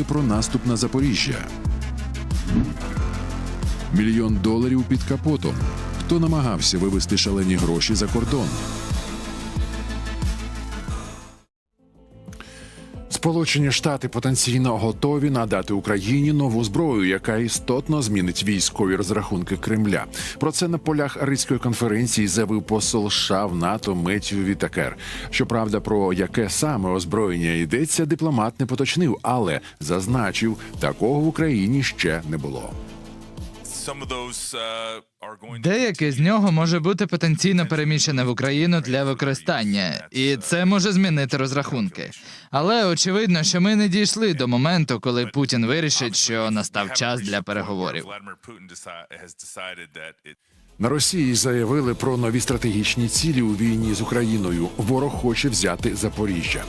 про наступ на Запоріжжя. Мільйон доларів під капотом. Хто намагався вивести шалені гроші за кордон? Сполучені Штати потенційно готові надати Україні нову зброю, яка істотно змінить військові розрахунки Кремля. Про це на полях Рицької конференції заявив посол США в НАТО Меттью Вітакер. Щоправда, про яке саме озброєння йдеться, дипломат не поточнив, але зазначив, такого в Україні ще не було. Деяке з нього може бути потенційно переміщене в Україну для використання, і це може змінити розрахунки. Але очевидно, що ми не дійшли до моменту, коли Путін вирішить, що настав час для переговорів. На Росії заявили про нові стратегічні цілі у війні з Україною. Ворог хоче взяти Запоріжжя.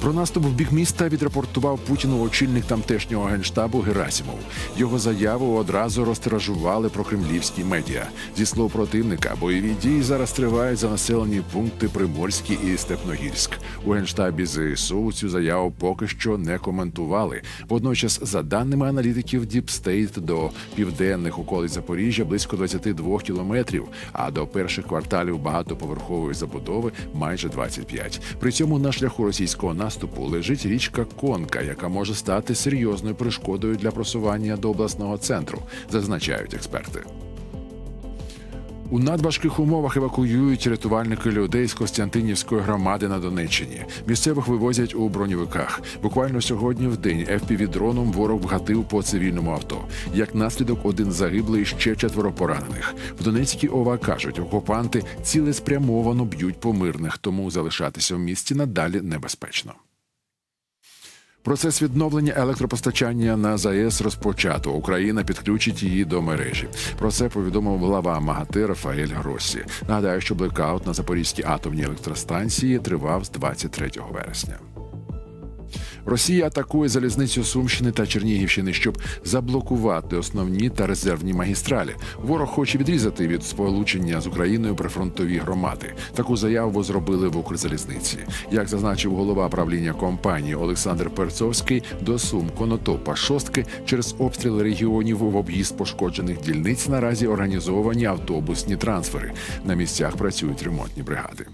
Про наступ в бік міста відрапортував Путіну очільник тамтешнього генштабу Герасімов. Його заяву одразу розтиражували про кремлівські медіа. Зі слов противника, бойові дії зараз тривають за населені пункти Приморські і Степногірськ. У генштабі ЗСУ цю заяву поки що не коментували. Водночас, за даними аналітиків, Діпстейт до південних околиць Запоріжжя близько 22 кілометрів, а до перших кварталів багатоповерхової забудови майже 25. При цьому на шляху російського наступу лежить річка Конка, яка може стати серйозною перешкодою для просування до обласного центру, зазначають експерти. У надважких умовах евакуюють рятувальники людей з Костянтинівської громади на Донеччині. Місцевих вивозять у броньовиках. Буквально сьогодні в день FPV-дроном ворог вгатив по цивільному авто. Як наслідок, один загиблий, ще четверо поранених. В Донецькій ОВА кажуть, окупанти цілеспрямовано б'ють по мирних, тому залишатися в місті надалі небезпечно. Процес відновлення електропостачання на ЗАЕС розпочато. Україна підключить її до мережі. Про це повідомив глава МАГАТИ Рафаель Гроссі. Нагадаю, що блекаут на Запорізькій атомній електростанції тривав з 23 вересня. Росія атакує залізницю Сумщини та Чернігівщини, щоб заблокувати основні та резервні магістралі. Ворог хоче відрізати від сполучення з Україною прифронтові громади. Таку заяву зробили в Укрзалізниці. Як зазначив голова правління компанії Олександр Перцовський, до Сум, Конотопа, Шостки через обстріли регіонів в об'їзд пошкоджених дільниць наразі організовані автобусні трансфери. На місцях працюють ремонтні бригади.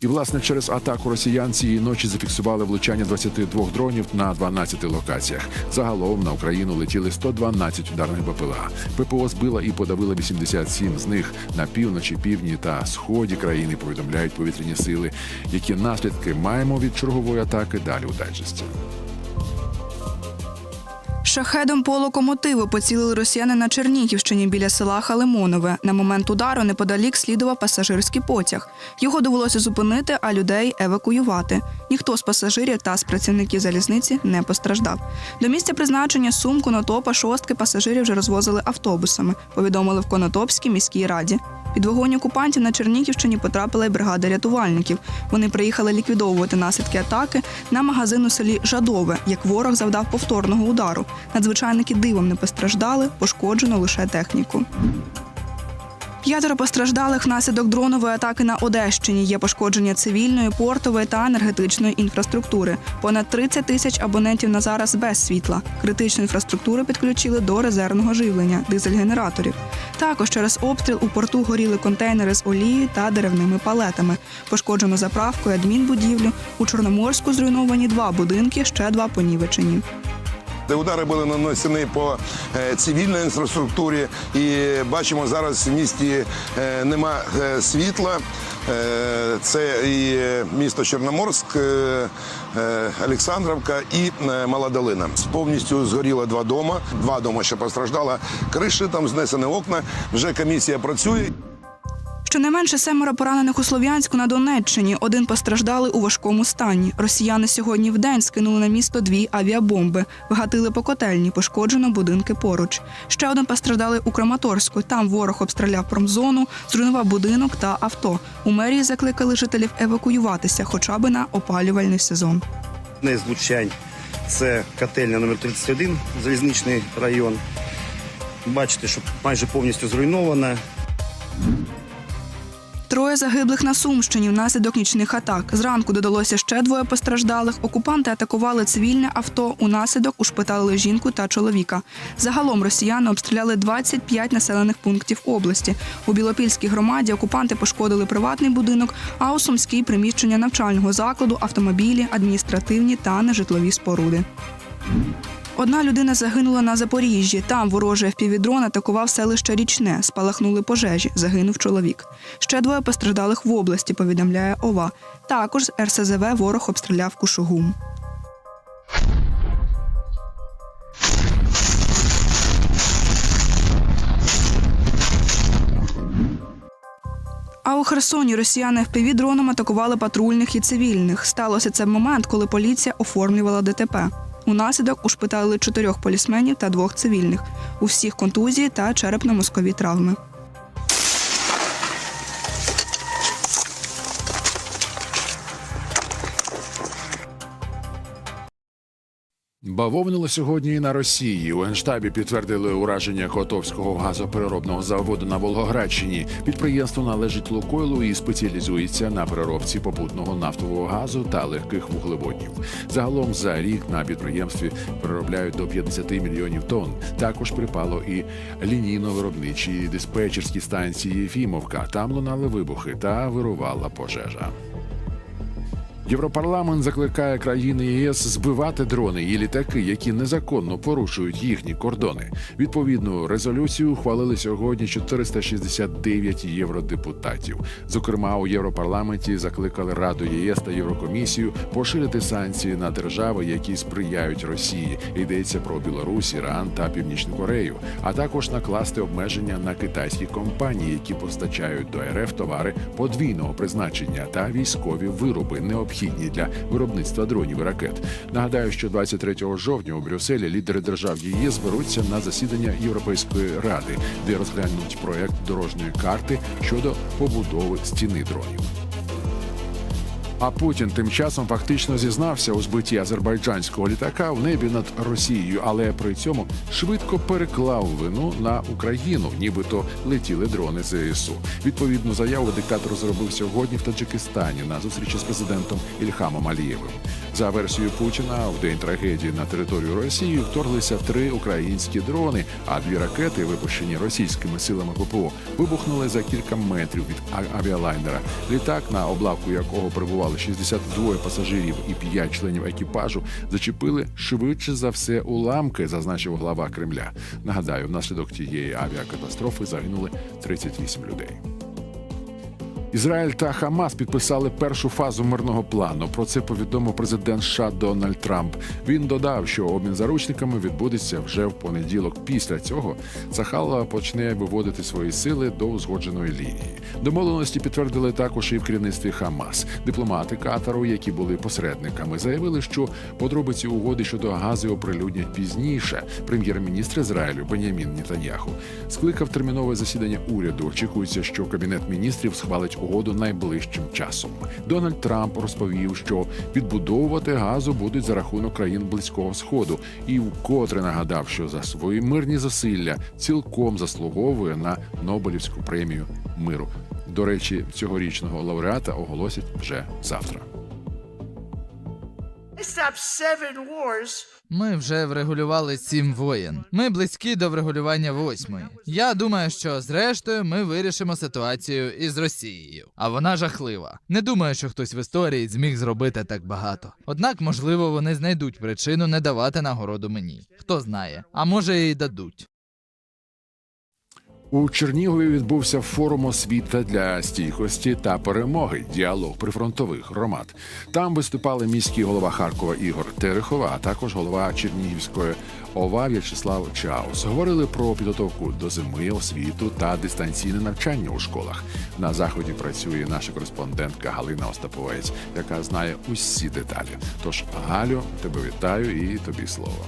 І власне через атаку росіян цієї ночі зафіксували влучання 22 дронів на 12 локаціях. Загалом на Україну летіли 112 ударних БПЛА. ППО збила і подавила 87 з них на півночі, півдні та сході країни. Повідомляють повітряні сили. Які наслідки маємо від чергової атаки далі у дайджесті. Шахедом по локомотиву поцілили росіяни на Чернігівщині біля села Халимонове. На момент удару неподалік слідував пасажирський потяг. Його довелося зупинити, а людей евакуювати. Ніхто з пасажирів та з працівників залізниці не постраждав. До місця призначення Сум, Конотопа, шостки пасажирів вже розвозили автобусами. Повідомили в Конотопській міській раді. Під вогонь окупантів на Чернігівщині потрапила й бригада рятувальників. Вони приїхали ліквідовувати наслідки атаки на магазин у селі Жадове, як ворог завдав повторного удару. Надзвичайники дивом не постраждали, пошкоджено лише техніку. П'ятеро постраждалих внаслідок дронової атаки на Одещині. Є пошкодження цивільної, портової та енергетичної інфраструктури. Понад 30 тисяч абонентів на зараз без світла. Критичну інфраструктуру підключили до резервного живлення, дизель-генераторів. Також через обстріл у порту горіли контейнери з олією та деревними палетами. Пошкоджено заправку і адмінбудівлю. У Чорноморську зруйновані два будинки, ще два понівечені. Де удари були нанесені по е, цивільній інфраструктурі, і бачимо зараз в місті е, нема е, світла. Це і місто Чорноморськ, Олександровка і Мала Долина. Повністю згоріло два дома. Два дома ще постраждало. Криші там знесені окна. Вже комісія працює. Щонайменше семеро поранених у Слов'янську на Донеччині. Один постраждали у важкому стані. Росіяни сьогодні вдень скинули на місто дві авіабомби, вгатили по котельні, пошкоджено будинки поруч. Ще один постраждали у Краматорську. Там ворог обстріляв промзону, зруйнував будинок та авто. У мерії закликали жителів евакуюватися, хоча б на опалювальний сезон. Одне з це котельня номер 31 залізничний район. Бачите, що майже повністю зруйнована. Троє загиблих на Сумщині внаслідок нічних атак. Зранку додалося ще двоє постраждалих. Окупанти атакували цивільне авто. Унаслідок ушпиталили жінку та чоловіка. Загалом росіяни обстріляли 25 населених пунктів області. У Білопільській громаді окупанти пошкодили приватний будинок, а у Сумській приміщення навчального закладу, автомобілі, адміністративні та нежитлові споруди. Одна людина загинула на Запоріжжі. Там ворожий впівдрон атакував селище Річне. Спалахнули пожежі. Загинув чоловік. Ще двоє постраждалих в області. Повідомляє ОВА. Також з РСЗВ ворог обстріляв Кушугум. А у Херсоні росіяни впівдроном атакували патрульних і цивільних. Сталося це в момент, коли поліція оформлювала ДТП. Унаслідок ушпитали чотирьох полісменів та двох цивільних. У всіх контузії та черепно-мозкові травми. Бавовнило сьогодні і на Росії. У генштабі підтвердили ураження Котовського газопереробного заводу на Волгоградщині. Підприємство належить Лукойлу і спеціалізується на переробці попутного нафтового газу та легких вуглеводнів. Загалом за рік на підприємстві переробляють до 50 мільйонів тонн. Також припало і лінійно-виробничі диспетчерські станції Фімовка. Там лунали вибухи та вирувала пожежа. Європарламент закликає країни ЄС збивати дрони і літаки, які незаконно порушують їхні кордони. Відповідну резолюцію ухвалили сьогодні 469 євродепутатів. Зокрема, у Європарламенті закликали Раду ЄС та Єврокомісію поширити санкції на держави, які сприяють Росії. Йдеться про Білорусь, Іран та Північну Корею, а також накласти обмеження на китайські компанії, які постачають до РФ товари подвійного призначення та військові вироби, необхідні для виробництва дронів і ракет. Нагадаю, що 23 жовтня у Брюсселі лідери держав ЄС зберуться на засідання Європейської ради, де розглянуть проект дорожньої карти щодо побудови стіни дронів. А Путін тим часом фактично зізнався у збитті азербайджанського літака в небі над Росією, але при цьому швидко переклав вину на Україну, нібито летіли дрони ЗСУ. Відповідну заяву диктатор зробив сьогодні в Таджикистані на зустрічі з президентом Ільхамом Алієвим. За версією Путіна, в день трагедії на територію Росії вторглися три українські дрони, а дві ракети, випущені російськими силами ППО, вибухнули за кілька метрів від авіалайнера. Літак, на облавку якого перебували 62 пасажирів і 5 членів екіпажу, зачепили швидше за все уламки, зазначив глава Кремля. Нагадаю, внаслідок тієї авіакатастрофи загинули 38 людей. Ізраїль та Хамас підписали першу фазу мирного плану. Про це повідомив президент США Дональд Трамп. Він додав, що обмін заручниками відбудеться вже в понеділок. Після цього Сахала почне виводити свої сили до узгодженої лінії. Домовленості підтвердили також і в керівництві Хамас. Дипломати Катару, які були посередниками, заявили, що подробиці угоди щодо газу оприлюднять пізніше. Прем'єр-міністр Ізраїлю Бенямін Нетаньяху скликав термінове засідання уряду. Очікується, що кабінет міністрів схвалить угоду найближчим часом. Дональд Трамп розповів, що відбудовувати газу будуть за рахунок країн близького сходу, і вкотре нагадав, що за свої мирні зусилля цілком заслуговує на Нобелівську премію миру. До речі, цьогорічного лауреата оголосять вже завтра. Ми вже врегулювали сім воєн. Ми близькі до врегулювання восьмої. Я думаю, що зрештою ми вирішимо ситуацію із Росією. А вона жахлива. Не думаю, що хтось в історії зміг зробити так багато. Однак, можливо, вони знайдуть причину не давати нагороду мені. Хто знає, а може і дадуть. У Чернігові відбувся форум освіта для стійкості та перемоги. Діалог прифронтових громад. Там виступали міський голова Харкова Ігор Терехова, а також голова Чернігівської ОВА В'ячеслав Чаус. Говорили про підготовку до зими, освіту та дистанційне навчання у школах. На заході працює наша кореспондентка Галина Остаповець, яка знає усі деталі. Тож, Галю, тебе вітаю і тобі слово.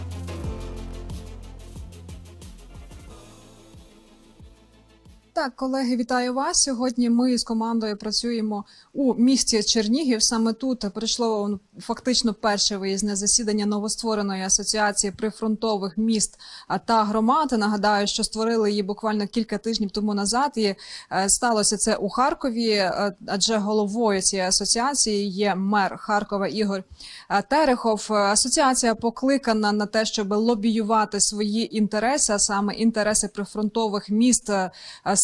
Так, колеги, вітаю вас. Сьогодні ми з командою працюємо у місті Чернігів. Саме тут прийшло фактично перше виїзне засідання новоствореної асоціації прифронтових міст та громад. Нагадаю, що створили її буквально кілька тижнів тому назад. І е, сталося це у Харкові, е, адже головою цієї асоціації є мер Харкова Ігор е, Терехов. Асоціація покликана на те, щоб лобіювати свої інтереси, а саме інтереси прифронтових міст.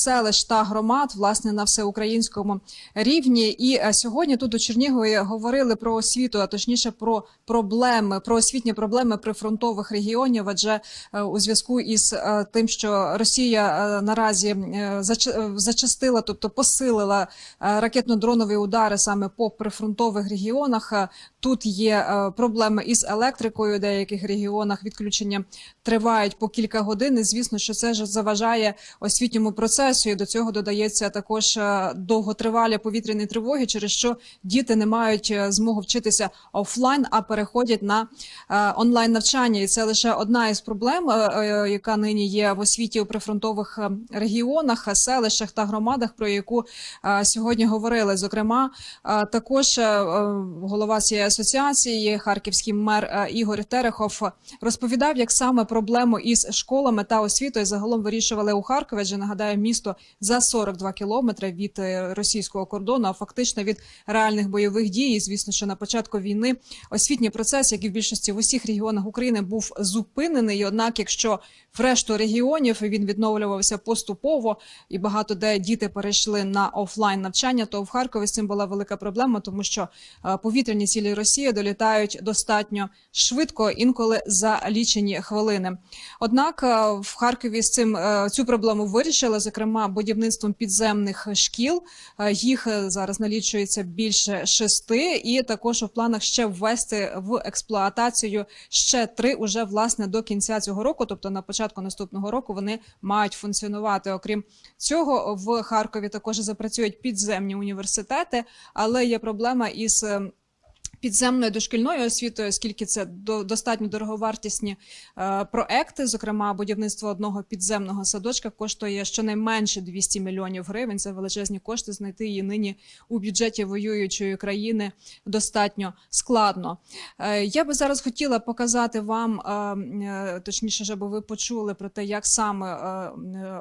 Селищ та громад власне на всеукраїнському рівні. І е, сьогодні тут у Чернігові говорили про освіту, а точніше про проблеми, про освітні проблеми прифронтових регіонів. Адже е, у зв'язку із е, тим, що Росія наразі зачастила, тобто посилила ракетно-дронові удари саме по прифронтових регіонах. Тут є проблеми із електрикою. У деяких регіонах відключення тривають по кілька годин. І звісно, що це ж заважає освітньому процесу. І до цього додається також е, довготривалі повітряні тривоги, через що діти не мають е, змогу вчитися офлайн, а переходять на е, онлайн навчання. І це лише одна із проблем, яка нині є в освіті у прифронтових регіонах, селищах та громадах, про яку сьогодні говорили. Зокрема, також голова цієї асоціації, харківський мер Ігор Терехов, розповідав, як саме проблему із школами та освітою загалом вирішували у Харкові. Адже нагадаю, місто за 42 кілометри від е, російського кордону, а фактично від реальних бойових дій. І, звісно, що на початку війни освітній процес, як і в більшості в усіх регіонах України, був зупинений. Однак, якщо в решту регіонів він відновлювався поступово, і багато де діти перейшли на офлайн навчання, то в Харкові з цим була велика проблема, тому що е, повітряні цілі Росії долітають достатньо швидко, інколи за лічені хвилини. Однак е, в Харкові з цим цю проблему вирішили, зокрема будівництвом підземних шкіл. Е, Їх е, зараз налічується більше шести, і також у планах ще ввести в експлуатацію ще три уже власне до кінця цього року, тобто на початку наступного року вони мають функціонувати. Окрім цього, в Харкові також запрацюють підземні університети, але є проблема із. Підземною дошкільною освітою, оскільки це до, достатньо дороговартісні е, проекти. Зокрема, будівництво одного підземного садочка коштує щонайменше 200 мільйонів гривень. Це величезні кошти. Знайти її нині у бюджеті воюючої країни достатньо складно. Е, я би зараз хотіла показати вам, е, точніше, щоб ви почули про те, як саме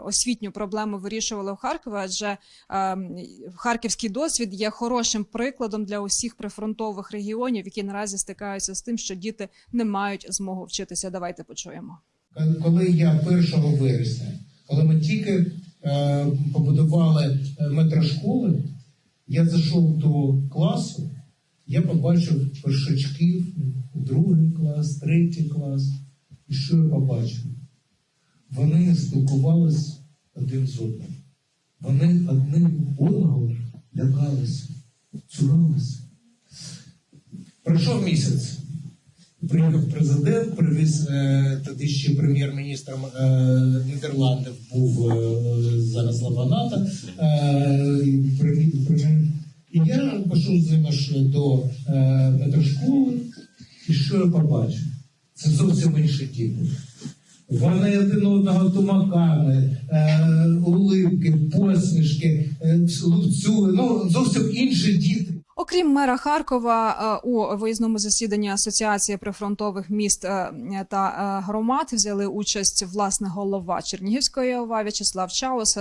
освітню проблему вирішували в Харкові, адже харківський досвід є хорошим прикладом для усіх прифронтових регіонів, які наразі стикаються з тим, що діти не мають змогу вчитися. Давайте почуємо. коли я 1 вересня, коли ми тільки е, побудували е, метрошколи, я зайшов до класу, я побачив першачків, другий клас, третій клас. І що я побачив? Вони спілкувались один з одним. Вони одним одного лякалися, цуралися. Пройшов місяць. Приїхав президент, привіз е, тоді ще прем'єр-міністром е, Нідерландів був е, зараз Лаваната. І я пішов з ним до метрошколи, і що я побачив? Це зовсім інші діти. Вони один одного тумаками, улипки, посмішки, лупцюли, ну зовсім інші діти. Окрім мера Харкова, е, у виїзному засіданні Асоціації прифронтових міст е, та е, громад взяли участь власне голова Чернігівської ОВА В'ячеслав Чаус,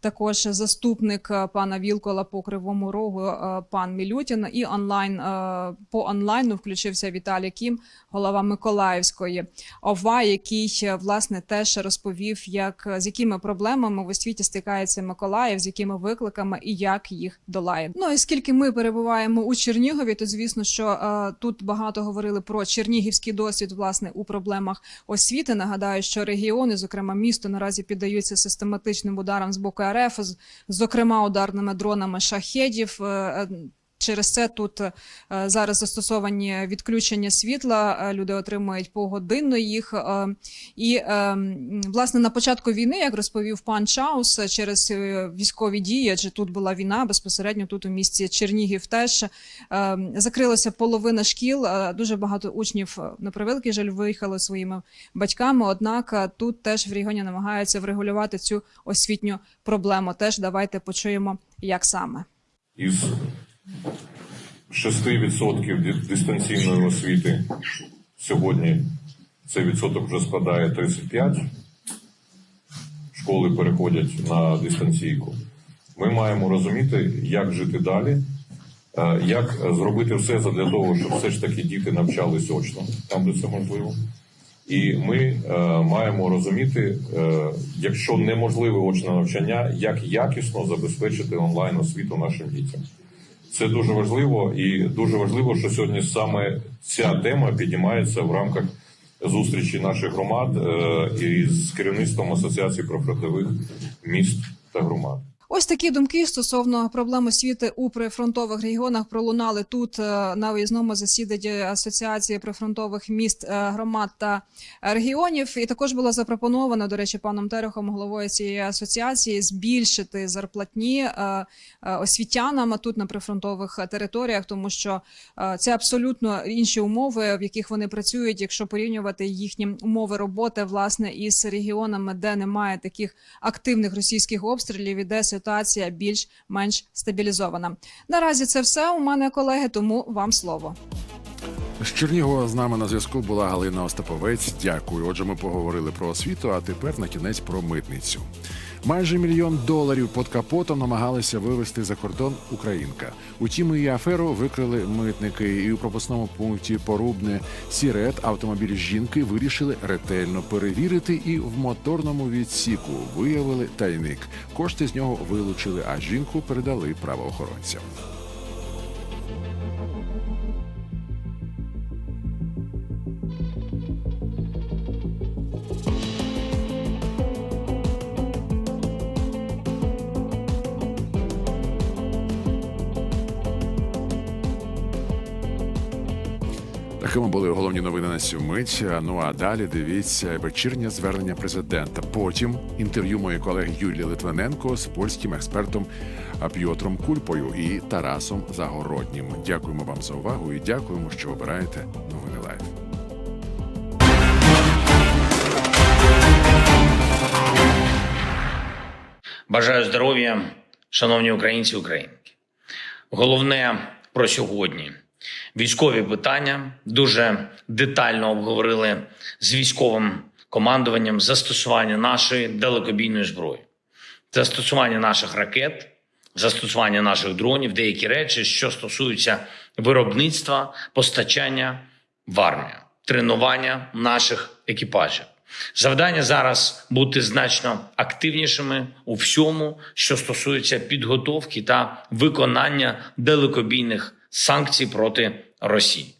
також заступник пана Вілкола по Кривому Рогу, пан Мілютін, і онлайн по онлайну включився Віталій Кім, голова Миколаївської ОВА, який власне теж розповів, як з якими проблемами в освіті стикається Миколаїв, з якими викликами і як їх долає. Ну і скільки ми перебуваємо у Чернігові, то звісно, що е, тут багато говорили про чернігівський досвід власне у проблемах освіти. Нагадаю, що регіони, зокрема місто, наразі піддаються систематичним ударам з боку РФ, з- зокрема ударними дронами шахедів. Е, е, Через це тут е, зараз застосовані відключення світла. е, Люди отримують погодинно їх. е, І власне на початку війни, як розповів пан Чаус, через військові дії, адже тут була війна безпосередньо тут у місті Чернігів теж закрилася половина шкіл. Дуже багато учнів на превеликий жаль виїхали своїми батьками. Однак тут теж в регіоні намагаються врегулювати цю освітню проблему. Теж давайте почуємо, як саме. 6% дистанційної освіти сьогодні цей відсоток вже складає 35. Школи переходять на дистанційку. Ми маємо розуміти, як жити далі, е, як зробити все для того, щоб все ж таки діти навчались очно, там, де це можливо. І ми е, маємо розуміти, е, якщо неможливе очне навчання, як якісно забезпечити онлайн освіту нашим дітям. Це дуже важливо, і дуже важливо, що сьогодні саме ця тема піднімається в рамках зустрічі наших громад е, із керівництвом Асоціації прифронтових міст та громад. Ось такі думки стосовно проблем освіти у прифронтових регіонах пролунали тут е, на виїзному засіданні Асоціації прифронтових міст, е, громад та регіонів. І також було запропоновано, до речі, паном Терехом, головою цієї асоціації, збільшити зарплатні е, освітянам тут на прифронтових територіях, тому що це абсолютно інші умови, в яких вони працюють, якщо порівнювати їхні умови роботи власне із регіонами, де немає таких активних російських обстрілів і де ситуація більш-менш стабілізована. Наразі це все у мене колеги, тому вам слово. З Чернігова з нами на зв'язку була Галина Остаповець. Дякую. Отже, ми поговорили про освіту, а тепер на кінець про митницю. Майже мільйон доларів під капотом намагалися вивезти за кордон українка. Утім, її аферу викрили митники, і у пропускному пункті Порубне Сірет автомобіль жінки вирішили ретельно перевірити, і в моторному відсіку виявили тайник. Кошти з нього вилучили, а жінку передали правоохоронцям. Головні новини на цю мить. Ну а далі дивіться вечірнє звернення президента. Потім інтерв'ю моєї колеги Юлії Литвиненко з польським експертом П'єтром Кульпою і Тарасом Загороднім. Дякуємо вам за увагу і дякуємо, що обираєте новини лайф. Бажаю здоров'я, шановні українці українки. Головне про сьогодні. Військові питання дуже детально обговорили з військовим командуванням застосування нашої далекобійної зброї, застосування наших ракет, застосування наших дронів, деякі речі, що стосуються виробництва, постачання в армію, тренування наших екіпажів. Завдання зараз бути значно активнішими у всьому, що стосується підготовки та виконання далекобійних санкцій проти Росії.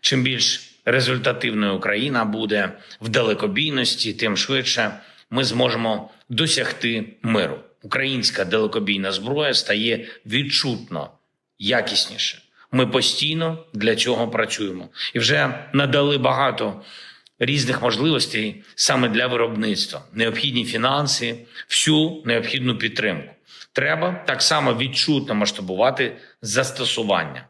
Чим більш результативною Україна буде в далекобійності, тим швидше ми зможемо досягти миру. Українська далекобійна зброя стає відчутно якісніше. Ми постійно для цього працюємо і вже надали багато різних можливостей саме для виробництва, необхідні фінанси, всю необхідну підтримку. Треба так само відчутно масштабувати застосування.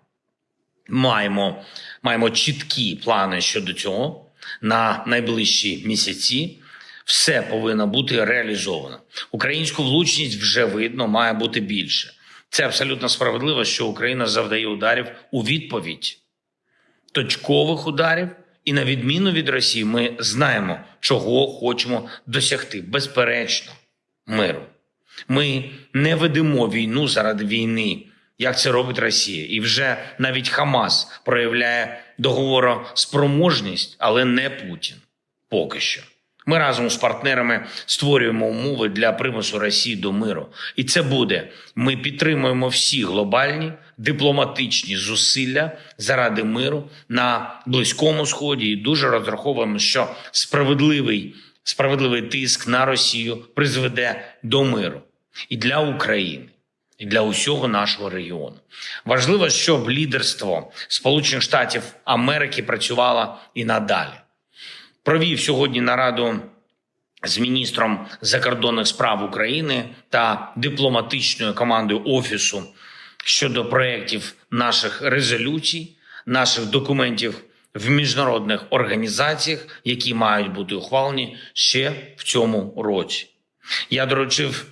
Маємо, маємо чіткі плани щодо цього на найближчі місяці. Все повинно бути реалізовано. Українську влучність вже видно, має бути більше. Це абсолютно справедливо, що Україна завдає ударів у відповідь точкових ударів. І на відміну від Росії, ми знаємо, чого хочемо досягти. Безперечно, миру. Ми не ведемо війну заради війни, як це робить Росія. І вже навіть Хамас проявляє договороспроможність, але не Путін. Поки що. Ми разом з партнерами створюємо умови для примусу Росії до миру. І це буде. Ми підтримуємо всі глобальні дипломатичні зусилля заради миру на близькому сході і дуже розраховуємо, що справедливий, справедливий тиск на Росію призведе до миру і для України. і для усього нашого регіону. Важливо, щоб лідерство Сполучених Штатів Америки працювало і надалі. Провів сьогодні нараду з міністром закордонних справ України та дипломатичною командою офісу щодо проєктів наших резолюцій, наших документів в міжнародних організаціях, які мають бути ухвалені ще в цьому році. Я доручив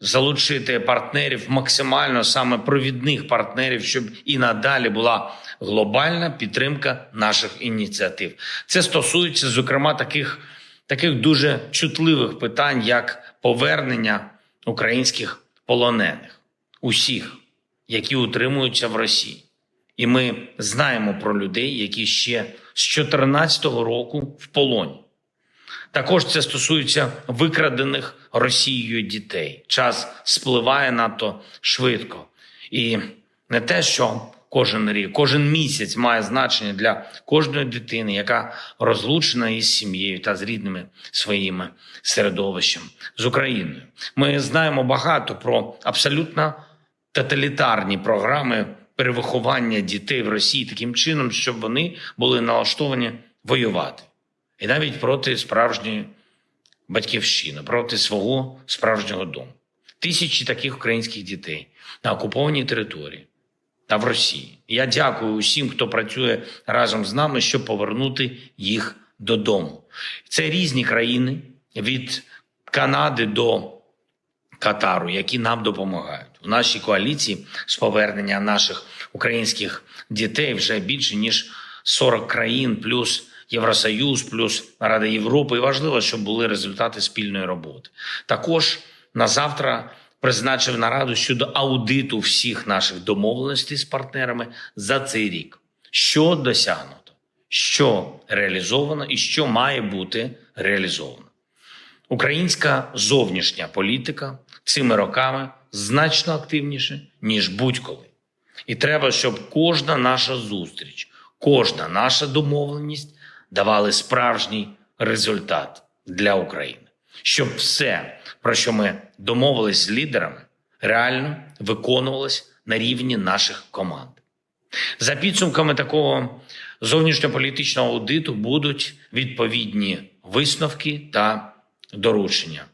залучити партнерів максимально саме провідних партнерів, щоб і надалі була глобальна підтримка наших ініціатив. Це стосується, зокрема, таких, таких дуже чутливих питань, як повернення українських полонених, усіх, які утримуються в Росії. І ми знаємо про людей, які ще з 2014 року в полоні. Також це стосується викрадених Росією дітей. Час спливає надто швидко. І не те, що кожен рік, кожен місяць має значення для кожної дитини, яка розлучена із сім'єю та з рідними своїми середовищем з Україною. Ми знаємо багато про абсолютно тоталітарні програми перевиховання дітей в Росії таким чином, щоб вони були налаштовані воювати і навіть проти справжньої батьківщини, проти свого справжнього дому. Тисячі таких українських дітей на окупованій території та в Росії. Я дякую усім, хто працює разом з нами, щоб повернути їх додому. Це різні країни від Канади до Катару, які нам допомагають. У нашій коаліції з повернення наших українських дітей вже більше ніж 40 країн, плюс Євросоюз, плюс Рада Європи. І важливо, щоб були результати спільної роботи. Також на завтра призначив нараду щодо аудиту всіх наших домовленостей з партнерами за цей рік. Що досягнуто, що реалізовано і що має бути реалізовано. Українська зовнішня політика цими роками значно активніше, ніж будь-коли. І треба, щоб кожна наша зустріч, кожна наша домовленість давали справжній результат для України. Щоб все, про що ми домовились з лідерами, реально виконувалось на рівні наших команд. За підсумками такого зовнішньополітичного аудиту будуть відповідні висновки та доручення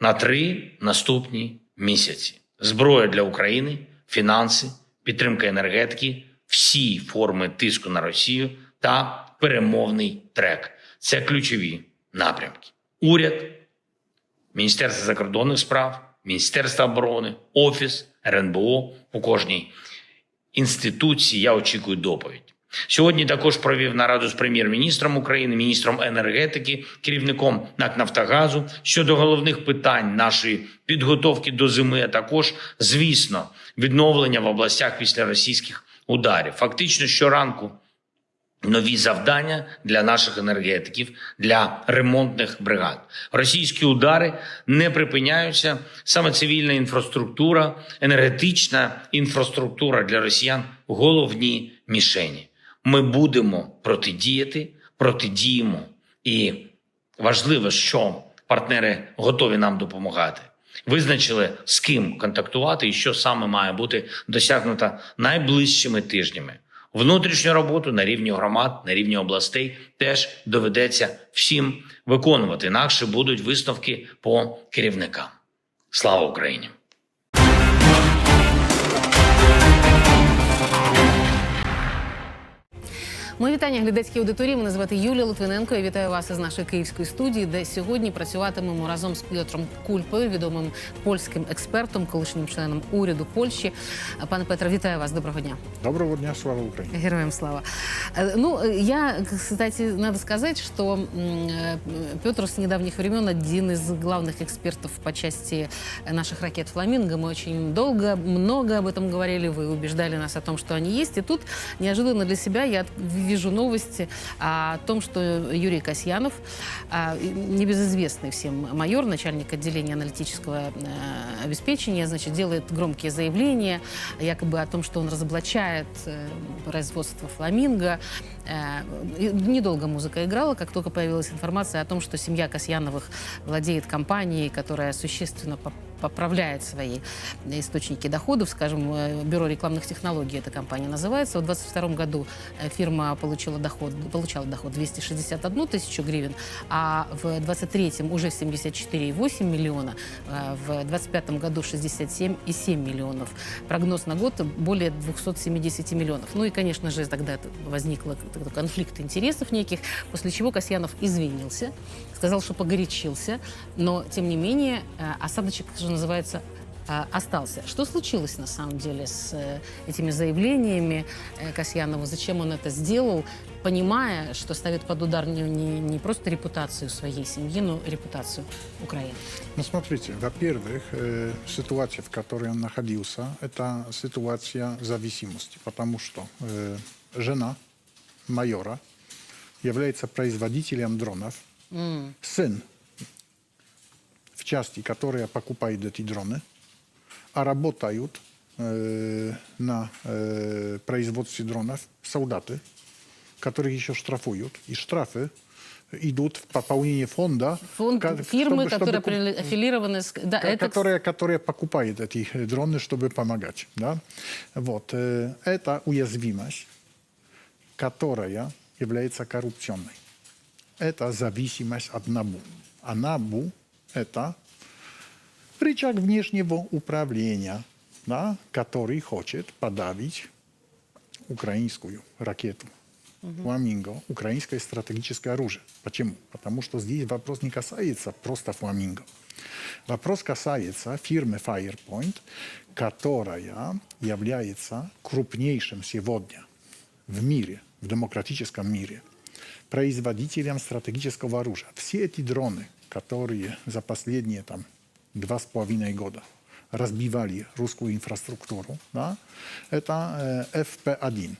на три наступні місяці: зброя для України, фінанси, підтримка енергетики, всі форми тиску на Росію та перемовний трек. Це ключові напрямки. Уряд, Міністерство закордонних справ, Міністерство оборони, Офіс, РНБО у кожній інституції я очікую доповідь. Сьогодні також провів нараду з прем'єр-міністром України, міністром енергетики, керівником НАК Нафтогазу щодо головних питань нашої підготовки до зими, а також, звісно, відновлення в областях після російських ударів. Фактично щоранку нові завдання для наших енергетиків, для ремонтних бригад. Російські удари не припиняються. Саме цивільна інфраструктура, енергетична інфраструктура для росіян головні мішені. Ми будемо протидіяти, протидіємо. І важливо, що партнери готові нам допомагати. Визначили, з ким контактувати і що саме має бути досягнуто найближчими тижнями. Внутрішню роботу на рівні громад, на рівні областей теж доведеться всім виконувати. Інакше будуть висновки по керівникам. Слава Україні! Мої вітання глядацькій аудиторії. Мене звати Юлія Литвиненко. Я вітаю вас із нашої київської студії, де сьогодні працюватимемо разом з Петром Кульпою, відомим польським експертом, колишнім членом уряду Польщі. Пане Петре, вітаю вас. Доброго дня. Доброго дня, слава Україні. Героям слава. Э, Ну, э, я, кстати, надо сказать, что м, э, Петр с недавних времен один из главных экспертов по части наших ракет «Фламинго». Мы очень долго, много об этом говорили, вы убеждали нас о том, что они есть. И тут неожиданно для себя я вижу новости о том, что Юрий Касьянов, а, небезызвестный всем майор, начальник отделения аналитического э, обеспечения, значит, делает громкие заявления якобы о том, что он разоблачает э, производство «Фламинго». Э, и Недолго музыка играла, как только появилась информация о том, что семья Касьяновых владеет компанией, которая существенно по- поправляет свои источники доходов. Скажем, э, Бюро рекламных технологий эта компания называется. В 2022 году э, фирма получила доход, получала доход 261 тысячу гривен, а в 2023 уже 74,8 миллиона, э, в 2025 году 67,7 миллионов. Прогноз на год более 270 миллионов. Ну и, конечно же, тогда это возник такой конфликт интересов неких, после чего Касьянов извинился, сказал, что погорячился, но, тем не менее, э, осадочек, что называется, э, остался. Что случилось на самом деле с э, этими заявлениями Касьянова? Зачем он это сделал, понимая, что ставит под удар не, не- не просто репутацию своей семьи, но репутацию Украины? Ну, смотрите, во-первых, ситуация, в которой он находился, это ситуация зависимости, потому что жена майора является производителем дронов, Сын в части, которая покупает эти дроны, а работают э, на э, производстве дронов солдаты, которых еще штрафуют, и штрафы идут в пополнение фонда. Фонд ка- фирмы, чтобы- чтобы которые прили- аффилированы с... Да, это, которая, которая покупает эти дроны, чтобы помогать. Да? Вот. э, Это уязвимость, которая является коррупционной. Это зависимость от НАБУ. А НАБУ – это рычаг внешнего управления, да, который хочет подавить украинскую ракету. Фламинго – украинское стратегическое оружие. Почему? Потому что здесь вопрос не касается просто фламинго. Вопрос касается фирмы Firepoint, которая является крупнейшим сегодня в мире, в демократическом мире, производителем стратегического оружия. Все эти дроны, которые за последние там, два с половиной года разбивали русскую инфраструктуру, да, это э, FP-1,